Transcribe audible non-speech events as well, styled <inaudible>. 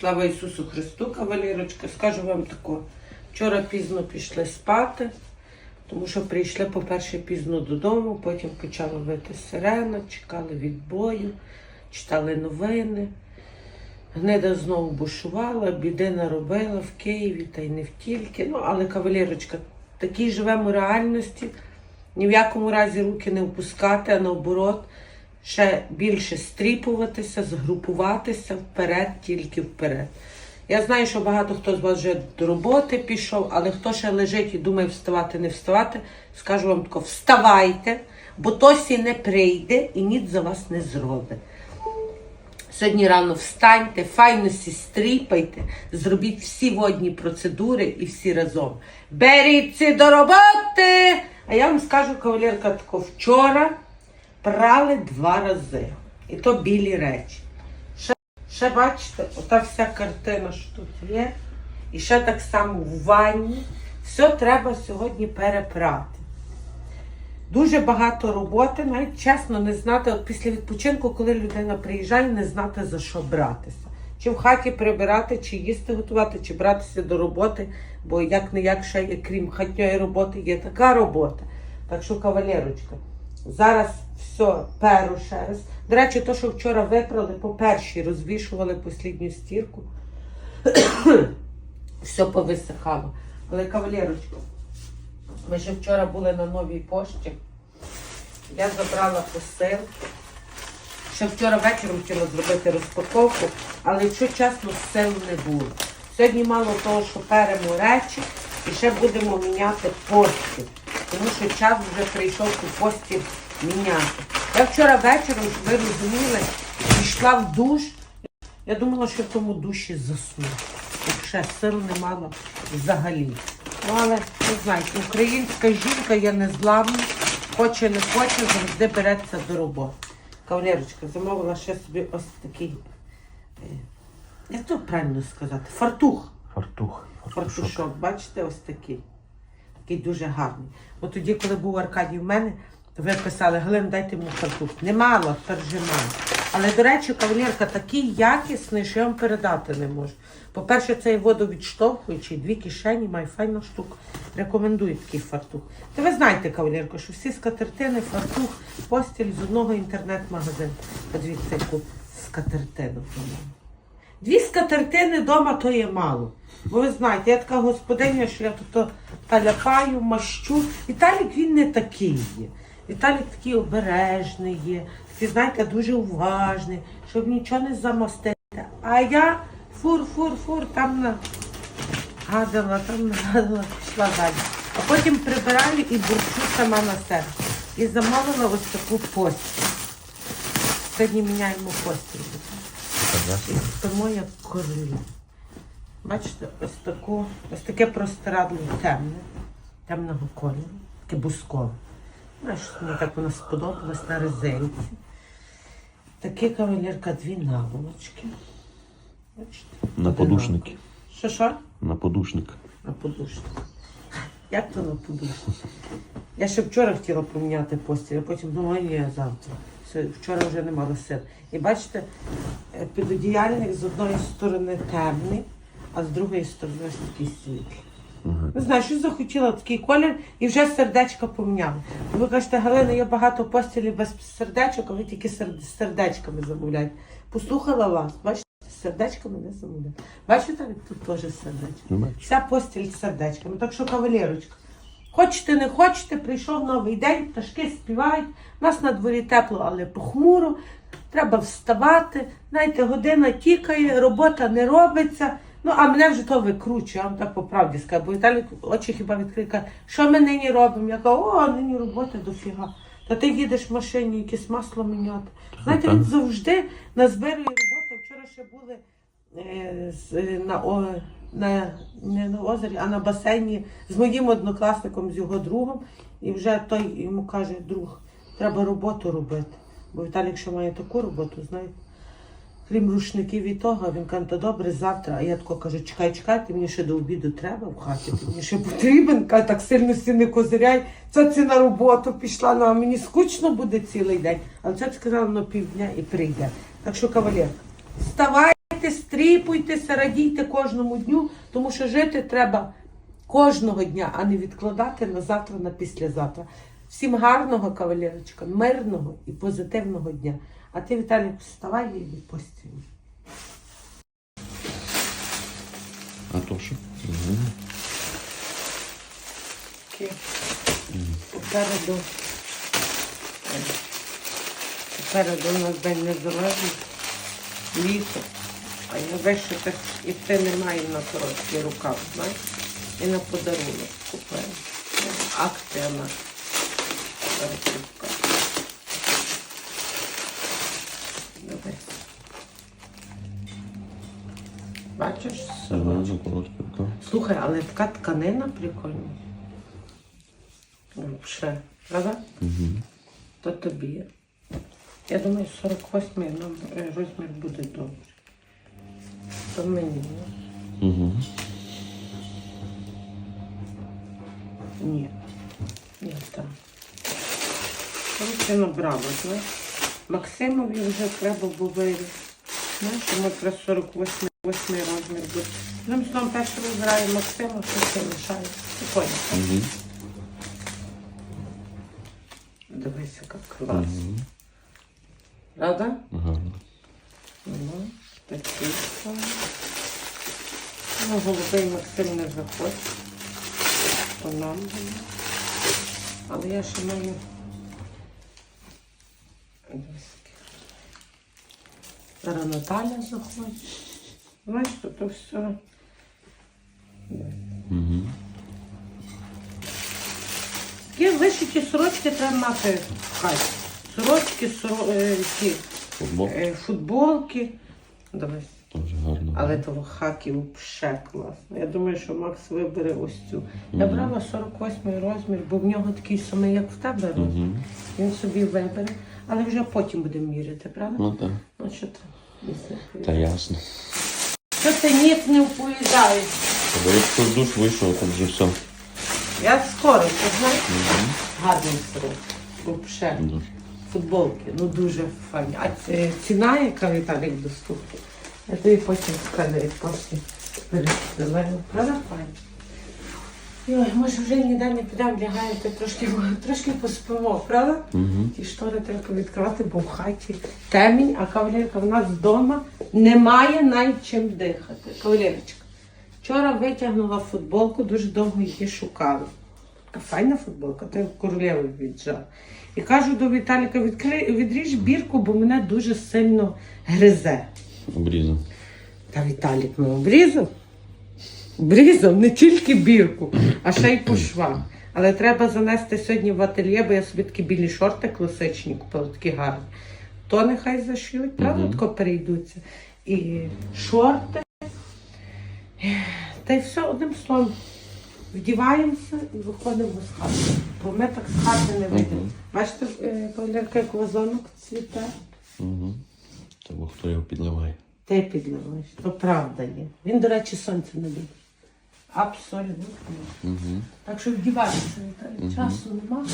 Слава Ісусу Христу, кавалерочка. Скажу вам тако. Вчора пізно пішли спати, тому що прийшли, по-перше, пізно додому, потім почала вити сирена, чекали відбою, читали новини. Гнида знову бушувала, біди наробила в Києві та й не в тільки. Ну, але кавалерочка, такій живемо реальності. Ні в якому разі руки не опускати, а наоборот, ще більше стріпуватися, згрупуватися вперед, тільки вперед. Я знаю, що багато хто з вас вже до роботи пішов, але хто ще лежить і думає вставати, не вставати, скажу вам тако, вставайте, бо Тосі не прийде і ніц за вас не зробить. Сьогодні рано встаньте, файно сі стріпайте, зробіть всі водні процедури і всі разом. Беріться до роботи! А я вам скажу, кавалерка, тако вчора прали два рази. І то білі речі. Ще, ще бачите, ота вся картина, що тут є. І ще так само в ванні. Все треба сьогодні перепрати. Дуже багато роботи, навіть чесно не знати, от після відпочинку, коли людина приїжджає, не знати за що братися. Чи в хаті прибирати, чи їсти готувати, чи братися до роботи, бо як не як ще крім хатньої роботи, є така робота. Так що, кавалерочка, зараз все перу ще раз. До речі, то, що вчора випрали, по першій розвішували послідню стірку. <coughs> все повисихало. Але кавалерочка, ми ще вчора були на новій пошті. Я забрала посил. Ще вчора вечором хотіла зробити розпаковку, але якщо чесно, сил не було. Сьогодні мало того, що перемо речі і ще будемо міняти постіль. Тому що час вже прийшов ту постіль міняти. Я вчора вечором, щоб ви розуміли, пішла в душ. Я думала, що в тому душі засну. Так ще сил не мала взагалі. Ну, але, ви знаєте, українська жінка є незламна, хоче не хоче, завжди береться до роботи. Кавалерочка, замовила ще собі ось такий, е, як то правильно сказати, фартух. Фартух. Фартушок, бачите, ось такий. Такий дуже гарний. От тоді, коли був Аркадій в мене, ви писали, Галин, дайте йому фартух. Немало, тепер. Але, до речі, кавалерка такий якісний, що я вам передати не можу. По-перше, цей водовідштовхуючий, дві кишені, має файна штука. Рекомендую такий фартух. Та ви знаєте, кавалерка, що всі скатертини, фартух, постіль з одного інтернет-магазину. Подивіться, яку скатертину. по-моєму. Дві скатертини вдома то є мало. Бо ви знаєте, я така господиня, що я тут таляпаю, мащу. Віталік він не такий є. Віталік такий обережний є, такий, знаєте, дуже уважний, щоб нічого не замастити. А я фур-фур-фур, там на гадала, там нагадала, пішла далі. А потім прибираю і бурчу сама на себе. І замовила ось таку постіль. Сьогодні міняємо постіль. Тому як королі. Бачите, ось таку, ось таке простирадло темне, темного кольору, таке бускове. Знаєш, мені так воно сподобалось на резинці. Такі кавалерка, дві наволочки. Бачите? На подушники. Що що? На подушник. На подушник. Як то на подушник? Я ще вчора хотіла поміняти постіль, а потім думаю, ні, завтра. Все, вчора вже не мала сил. І бачите, е, підодіяльник з одної сторони темний, а з другої сторони такий світлий. Не знаю, що захотіла такий колір і вже сердечко поміняла. Ви кажете, Галина, є багато постілі без сердечок, а ви тільки з сердечками замовляєте. Послухала вас, бачите, з сердечками не замовляєте. Бачите, тут теж сердечко. Вся постіль з сердечками. Так що, кавалерочка, хочете, не хочете, прийшов новий день, пташки співають. У нас на дворі тепло, але похмуро. Треба вставати. Знаєте, година тікає, робота не робиться. Ну, а мене вже то викручує, я вам так по правді скажу. Бо Віталій очі хіба відкрив, каже, що ми нині робимо? Я кажу, о, нині роботи дофіга. Та ти їдеш в машині, якесь масло міняти. Знаєте, він завжди назбирує роботу. Вчора ще були е, з, на, о, на, не на озері, а на басейні з моїм однокласником, з його другом. І вже той йому каже, друг, треба роботу робити. Бо Віталік ще має таку роботу, знаєте. Крім рушників і того, він каже, та добре, завтра. А я тако кажу, чекай, чекай, ти мені ще до обіду треба в хаті, ти мені ще потрібен, каже, так сильно всі не козиряй. Це це на роботу пішла, ну а мені скучно буде цілий день. Але це сказала на півдня і прийде. Так що, кавалер, вставайте, Гуляйте, стріпуйтеся, радійте кожному дню, тому що жити треба кожного дня, а не відкладати на завтра, на післязавтра. Всім гарного кавалерочка, мирного і позитивного дня. А ти, Віталій, вставай і постійно. А то що? Угу. Попереду. Попереду у нас День Незалежності, літо. А я вище так іти не маю на короткий рукав, знаєш? І на подарунок купила. Акція на перекупка. Дивись. Бачиш? Себе за короткий рукав. Слухай, але така тканина прикольна. Вообще, правда? Угу. То тобі. Я думаю, 48 нам е, розмір буде добре. То мені. Угу. Ні. Ні, так. Короче, набрала, знаєш. Максимові вже треба було. Знаєш, йому якраз 48 восьмий розмір буде. Нам знову перший розбирає Максима, що це лишає. Угу. Дивись, яка клас. Угу. Правда? Гарно. Ну, такий. Ну, голубий Максим не заходить. То нам буде. Але я ще маю. Диски. Зараз Наталя заходить. Знаєш, то, то все. Угу. Є вишиті сорочки треба мати в хаті. Сорочки, соро... е, е, футболки. Дивись. Теж гарно. Але того хакі взагалі класно. Я думаю, що Макс вибере ось цю. Я Мгм. брала 48 розмір, бо в нього такий самий, як в тебе розмір. Угу. Він собі вибере, але вже потім будемо міряти, правда? Ну так. Ну що ти? Та ясно. Що ти ніц не вповідаєш? Як хтось душ вийшов, там вже все. Я скоро, ти знаєш? Гарний срок. Взагалі. Дуже. Футболки, ну дуже файні. А це ціна, яка Віталік доступна. Я тобі потім скажу, потім пересилаю. Правда, файно? Ой, може вже ніде не підемо, лягаємо, то трошки, трошки поспимо, правда? Угу. Ті штори треба відкривати, бо в хаті темінь, а кавалерка в нас вдома немає навіть чим дихати. Кавалерочка. Вчора витягнула футболку, дуже довго її шукала. Така файна футболка, то я в королеву віджала. І кажу до Віталіка, відкри, відріж бірку, бо мене дуже сильно гризе. Обрізав. Та Віталік ну обрізав. Обрізав не тільки бірку, а ще й по швам. Але треба занести сьогодні в ательє, бо я собі такі білі шорти класичні купила, такі гарні. То нехай зашиють, правда, тако перейдуться. І шорти. Та й все одним словом. Вдіваємося і виходимо з хати. Бо ми так з хати не вийдемо. Мгм. Бачите, е, кавалерка, як вазонок цвіте. Угу. Бо хто його підливає. Ти підливаєш, то правда є. Він, до речі, сонця не любить. Абсолютно. Угу. Так що вдівайся, Віталій. Часу нема.